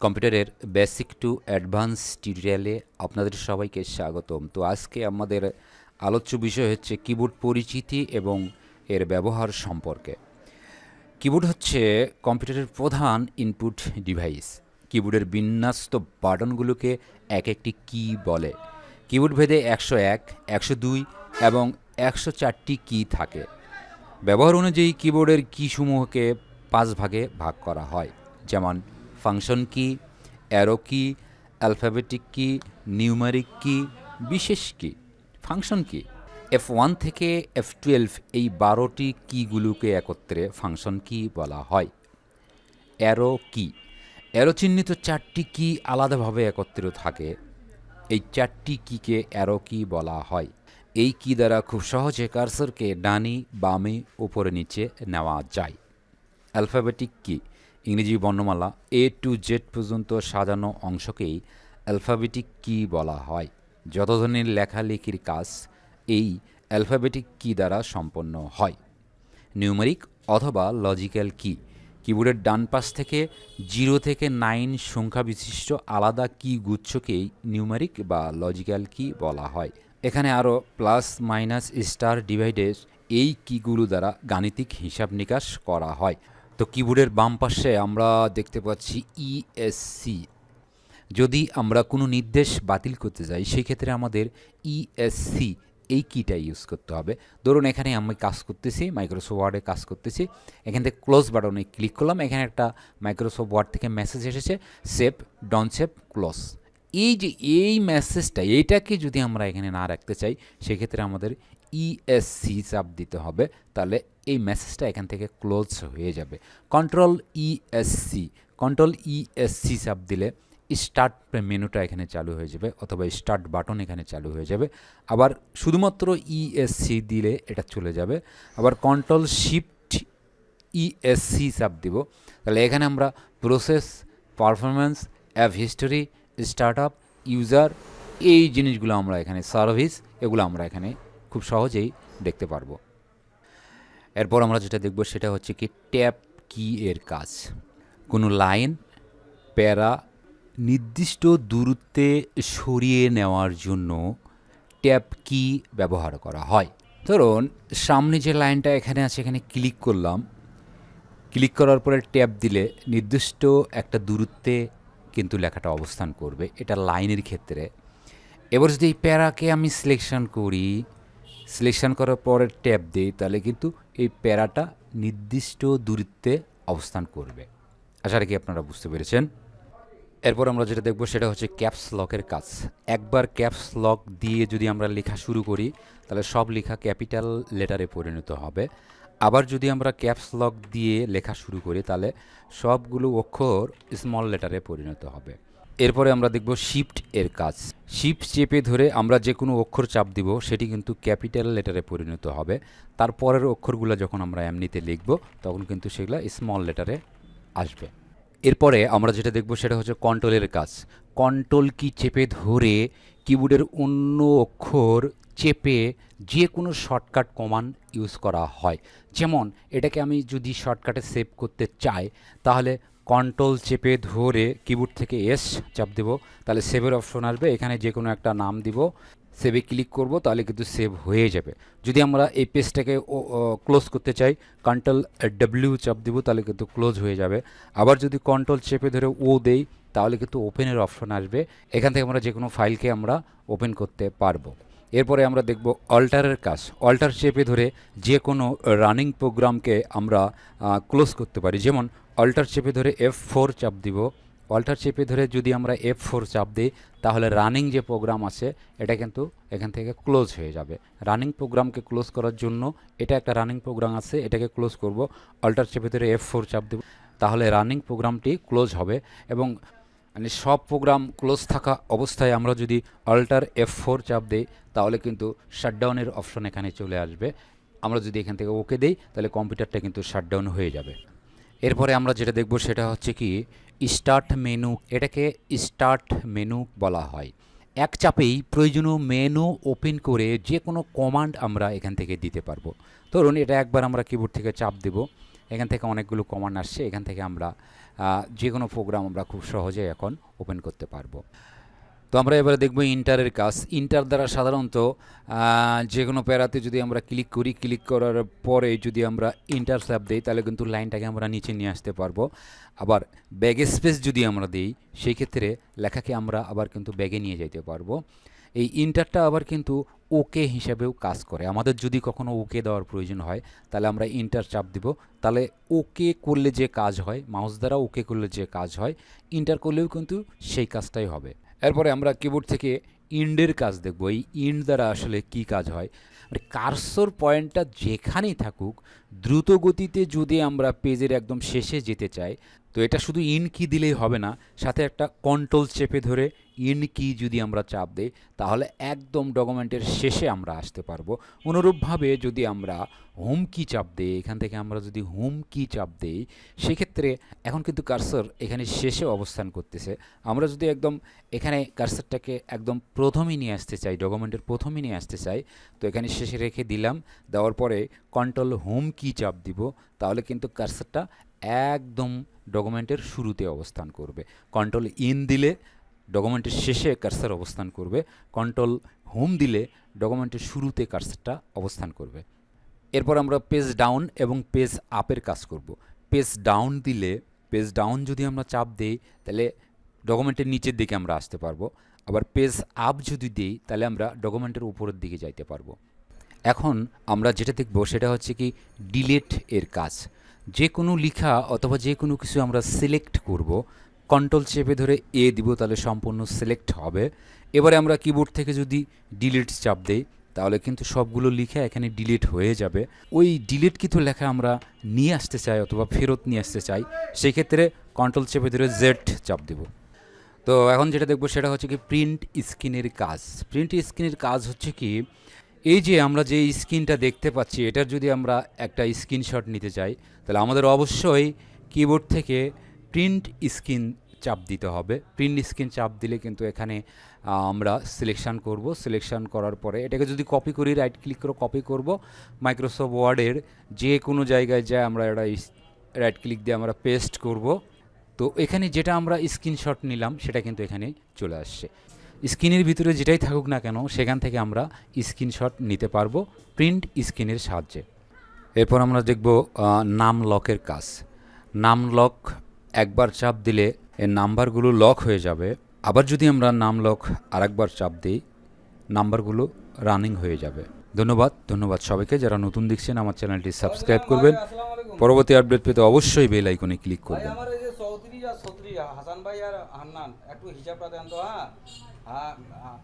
কম্পিউটারের basic to advance টিউটোরিয়ালে আপনাদের সবাইকে স্বাগতম। তো আজকে আমাদের আলোচ্য বিষয় হচ্ছে কিবোর্ড পরিচিতি এবং এর ব্যবহার সম্পর্কে। কিবোর্ড হচ্ছে কম্পিউটারের প্রধান ইনপুট ডিভাইস। কিবোর্ডের বিন্যস্ত বাটনগুলোকে এক একটি কি বলে। কিবোর্ড ভেদে একশো এক, একশো দুই এবং একশো চারটি কি থাকে। ব্যবহার অনুযায়ী কিবোর্ডের কীসমূহকে পাঁচ ভাগে ভাগ করা হয়। যেমন ফাংশন কি, অ্যারো কি, অ্যালফাবেটিক কি, নিউমারিক কি, বিশেষ কি, ফাংশন কি? এফ ওয়ান থেকে এফ টুয়েলভ এই বারোটি কিগুলোকে একত্রে ফাংশন কি বলা হয়। অ্যারো কি? অ্যারো চিহ্নিত চারটি কি আলাদাভাবে একত্রিত থাকে। এই চারটি কিকে অ্যারো কি বলা হয়। এই কি দ্বারা খুব সহজে কার্সরকে ডানি, বামে, উপরে, নিচে নেওয়া যায়। অ্যালফাবেটিক কি? ইংরেজি বর্ণমালা এ টু জেড পর্যন্ত সাজানো অংশকেই অ্যালফাবেটিক কি বলা হয়। যত ধরনের লেখালেখির কাজ এই অ্যালফাবেটিক কি দ্বারা সম্পন্ন হয়। নিউমেরিক অথবা লজিক্যাল কি কিবোর্ডের ডান পাশ থেকে জিরো থেকে নাইন সংখ্যা বিশিষ্ট আলাদা কি গুচ্ছকেই নিউমেরিক বা লজিক্যাল কি বলা হয়। এখানে আরও প্লাস মাইনাস স্টার ডিভাইডেড এই কিগুলো দ্বারা গাণিতিক হিসাব নিকাশ করা হয়। তো কিবোর্ডের বাম পাশে আমরা দেখতে পাচ্ছি E ইএসসি যদি আমরা কোনো নির্দেশ বাতিল করতে যাই, সেই ক্ষেত্রে আমাদের ইএসসি এই কিটা ইউজ করতে হবে। ধরুন, এখানে আমি কাজ করতেছি মাইক্রোসফট ওয়ার্ডে কাজ করতেছি। এখান থেকে ক্লোজ বাটনে ক্লিক করলাম, এখানে একটা মাইক্রোসফট ওয়ার্ড থেকে মেসেজ এসেছে সেভ ডন সেভ ক্লোজ এই যে, এই মেসেজটা এইটাকে যদি আমরা এখানে না রাখতে চাই, সেক্ষেত্রে আমাদের ইএসসি চাপ দিতে হবে। তাহলে এই মেসেজটা এখান থেকে ক্লোজ হয়ে যাবে। কন্ট্রোল ইএসসি কন্ট্রোল ইএসসি চাপ দিলে স্টার্ট মেনুটা এখানে চালু হয়ে যাবে অথবা স্টার্ট বাটন এখানে চালু হয়ে যাবে। আবার শুধুমাত্র ইএসসি দিলে এটা চলে যাবে। আবার কন্ট্রোল শিফট ইএসসি চাপ দিব। তাহলে এখানে আমরা process performance app history startup user এই জিনিসগুলো আমরা এখানে সার্ভিস এগুলো আমরা এখানে খুব সহজেই দেখতে পারব। এরপর আমরা যেটা দেখব সেটা হচ্ছে কি ট্যাপ কি এর কাজ। কোনো লাইন, প্যারা নির্দিষ্ট দূরত্বে সরিয়ে নেওয়ার জন্য ট্যাপ কি ব্যবহার করা হয়। ধরুন, সামনে যে লাইনটা এখানে আছে, এখানে ক্লিক করলাম। ক্লিক করার পরে ট্যাপ দিলে নির্দিষ্ট একটা দূরত্বে কিন্তু লেখাটা অবস্থান করবে। এটা লাইনের ক্ষেত্রে। এবার যদি এই প্যারাকে আমি সিলেকশন করি সিলেকশন করার পরে ট্যাপ দিই, তাহলে কিন্তু এই প্যারাটা নির্দিষ্ট দূরত্বে অবস্থান করবে। আশা রাখি আপনারা বুঝতে পেরেছেন। এরপর আমরা যেটা দেখব সেটা হচ্ছে ক্যাপস লকের কাজ। একবার ক্যাপস লক দিয়ে যদি আমরা লেখা শুরু করি, তাহলে সব লেখা ক্যাপিটাল লেটারে পরিণত হবে। আবার যদি আমরা ক্যাপস লক দিয়ে লেখা শুরু করি, তাহলে সবগুলো অক্ষর স্মল লেটারে পরিণত হবে। এরপরে আমরা দেখব শিফট এর কাজ। শিফট চেপে ধরে আমরা যে কোনো অক্ষর চাপ দিব, সেটি কিন্তু ক্যাপিটাল লেটারে পরিণত হবে। তারপরের অক্ষরগুলো যখন আমরা এমনিতে লিখব, তখন কিন্তু সেগুলো স্মল লেটারে আসবে। এরপরে আমরা যেটা দেখব সেটা হচ্ছে কন্ট্রোলের কাজ। কন্ট্রোল কি চেপে ধরে কিবোর্ডের অন্য অক্ষর চেপে যে কোনো শর্টকাট কমান্ড ইউজ করা হয়। যেমন, এটাকে আমি যদি শর্টকাটে সেভ করতে চাই, তাহলে কন্ট্রোল চেপে ধরে কিবোর্ড থেকে এস চাপ দেব। তাহলে সেভের অপশন আসবে। এখানে যে কোনো একটা নাম দিব। সেভে ক্লিক করব, তাহলে কিন্তু সেভ হয়ে যাবে। যদি আমরা এই পেজটাকে ক্লোজ করতে চাই কন্ট্রোল ডাব্লিউ চাপ দিব, তাহলে কিন্তু ক্লোজ হয়ে যাবে। আবার যদি কন্ট্রোল চেপে ধরে ও দেই, তাহলে কিন্তু ওপেনের অপশন আসবে। এখান থেকে আমরা যে কোনো ফাইলকে আমরা ওপেন করতে পারব। এরপরে আমরা দেখব অল্টারের কাজ। অল্টার চেপে ধরে যে কোনো রানিং প্রোগ্রামকে আমরা ক্লোজ করতে পারি। যেমন অল্টার চেপে ধরে এফ ফোর চাপ দিব। অল্টার চেপে ধরে যদি আমরা এফ ফোর চাপ দিই, তাহলে রানিং যে প্রোগ্রাম আছে, এটা কিন্তু এখান থেকে ক্লোজ হয়ে যাবে। রানিং প্রোগ্রামকে ক্লোজ করার জন্য এটা একটা রানিং প্রোগ্রাম আছে, এটাকে ক্লোজ করব। অল্টার চেপে ধরে এফ ফোর চাপ দেব, তাহলে রানিং প্রোগ্রামটি ক্লোজ হবে এবং মানে সব প্রোগ্রাম ক্লোজ থাকা অবস্থায় আমরা যদি অল্টার এফ ফোর চাপ দিই, তাহলে কিন্তু শাটডাউনের অপশন এখানে চলে আসবে। আমরা যদি এখান থেকে ওকে দিই, তাহলে কম্পিউটারটা কিন্তু শাটডাউন হয়ে যাবে। এরপরে আমরা যেটা দেখব সেটা হচ্ছে কি স্টার্ট মেনু এটাকে স্টার্ট মেনু বলা হয়। এক চাপেই প্রয়োজনীয় মেনু ওপেন করে যে কোনো কমান্ড আমরা এখান থেকে দিতে পারব। ধরুন এটা একবার আমরা কিবোর্ড থেকে চাপ দেব, এখান থেকে অনেকগুলো কমান্ড আসছে, এখান থেকে আমরা যে কোনো প্রোগ্রাম আমরা খুব সহজে এখন ওপেন করতে পারব। তো আমরা এবারে দেখব ইন্টারের কাজ। ইন্টার দ্বারা সাধারণত যে কোনো প্যারাতে যদি আমরা ক্লিক করি, ক্লিক করার পরে যদি আমরা ইন্টার স্ল্যাপ দিই, তাহলে কিন্তু লাইনটাকে আমরা নিচে নিয়ে আসতে পারব। আবার ব্যাগে স্পেস যদি আমরা দিই সেই ক্ষেত্রে লেখাকে আমরা আবার কিন্তু ব্যাগে নিয়ে যেতে পারব। এই ইন্টারটা আবার কিন্তু ওকে হিসাবেও কাজ করে। আমাদের যদি কখনো ওকে দেওয়ার প্রয়োজন হয়, তাহলে আমরা ইন্টার চাপ দিব। তাহলে ওকে করলে যে কাজ হয়, মাউস দ্বারা ওকে করলে যে কাজ হয়, ইন্টার করলেও কিন্তু সেই কাজটাই হবে। এরপরে আমরা কিবোর্ড থেকে ইন্ডের কাজ দেখব। এই ইন্ড দ্বারা আসলে কি কাজ হয়? মানে কার্সর পয়েন্টটা যেখানেই থাকুক, দ্রুত গতিতে যদি আমরা পেজের একদম শেষে যেতে চাই তো এটা শুধু ইন কি দিলেই হবে না, সাথে একটা কন্ট্রোল চেপে ধরে ইন কি যদি আমরা চাপ দিই, তাহলে একদম ডকুমেন্টের শেষে আমরা আসতে পারব। অনুরূপভাবে যদি আমরা হোম কি চাপ দিই, এখান থেকে আমরা যদি হোম কি চাপ দিই, সেক্ষেত্রে এখন কিন্তু কার্সর এখানে শেষে অবস্থান করতেছে। আমরা যদি একদম এখানে কার্সারটাকে একদম প্রথমেই নিয়ে আসতে চাই, ডকুমেন্টের প্রথমেই নিয়ে আসতে চাই, তো এখানে শেষে রেখে দিলাম, দেওয়ার পরে কন্ট্রোল হোম কি চাপ দিব, তাহলে কিন্তু কার্সারটা একদম ডকুমেন্টের শুরুতে অবস্থান করবে। কন্ট্রোল ইন দিলে ডকুমেন্টের শেষে কার্সার অবস্থান করবে। কন্ট্রোল হোম দিলে ডকুমেন্টের শুরুতে কার্সারটা অবস্থান করবে। এরপর আমরা পেজ ডাউন এবং পেজ আপের কাজ করব। পেজ ডাউন দিলে পেজ ডাউন যদি আমরা চাপ দিই, তাহলে ডকুমেন্টের নিচের দিকে আমরা আসতে পারব। আবার পেজ আপ যদি দিই, তাহলে আমরা ডকুমেন্টের উপরের দিকে যাইতে পারব। এখন আমরা যেটা দেখব, সেটা হচ্ছে কি ডিলেট এর কাজ। যে কোনো লেখা অথবা যে কোনো কিছু আমরা সিলেক্ট করব কন্ট্রোল চেপে ধরে এ দিব, তাহলে সম্পূর্ণ সিলেক্ট হবে। এবারে আমরা কিবোর্ড থেকে যদি ডিলিট চাপ দেই, তাহলে কিন্তু সবগুলো লেখা এখানে ডিলিট হয়ে যাবে। ওই ডিলিট কিছু লেখা আমরা নিয়ে আসতে চাই অথবা ফেরত নিয়ে আসতে চাই সেই ক্ষেত্রে কন্ট্রোল চেপে ধরে জেড চাপ দেব। তো এখন যেটা দেখব সেটা হচ্ছে কি প্রিন্ট স্ক্রিনের কাজ। প্রিন্ট স্ক্রিনের কাজ হচ্ছে কি এই যে আমরা যে স্ক্রিনটা দেখতে পাচ্ছি, এটার যদি আমরা একটা স্ক্রিনশট নিতে চাই, তাহলে আমাদের অবশ্যই কিবোর্ড থেকে প্রিন্ট স্ক্রিন চাপ দিতে হবে। প্রিন্ট স্ক্রিন চাপ দিলে কিন্তু এখানে আমরা সিলেকশান করব। সিলেকশন করার পরে এটাকে যদি কপি করি রাইট ক্লিক করে কপি করব। মাইক্রোসফট ওয়ার্ডের যে কোনো জায়গায় যায় আমরা এটা রাইট ক্লিক দিয়ে আমরা পেস্ট করব। তো এখানে যেটা আমরা স্ক্রিনশট নিলাম, সেটা কিন্তু এখানে চলে আসছে। স্ক্রিনের ভিতরে যেটাই থাকুক না কেন সেখান থেকে আমরা স্ক্রিনশট নিতে পারব প্রিন্ট স্ক্রিনের সাহায্যে। এরপর আমরা দেখব নাম লকের কাজ। নাম লক একবার চাপ দিলে এর নাম্বারগুলো লক হয়ে যাবে। আবার যদি আমরা নাম লক আরেকবার চাপ দিই নাম্বারগুলো রানিং হয়ে যাবে। ধন্যবাদ ধন্যবাদ সবাইকে। যারা নতুন দেখছেন আমার চ্যানেলটি সাবস্ক্রাইব করবেন। পরবর্তী আপডেট পেতে অবশ্যই বেল আইকনে ক্লিক করবেন। আমার এই যে চৌত্রিশ আর ছত্রিশ হাসান ভাই আর হান্নান একটু হিসাবটা দেন তো হ্যাঁ? হ্যাঁ হ্যাঁ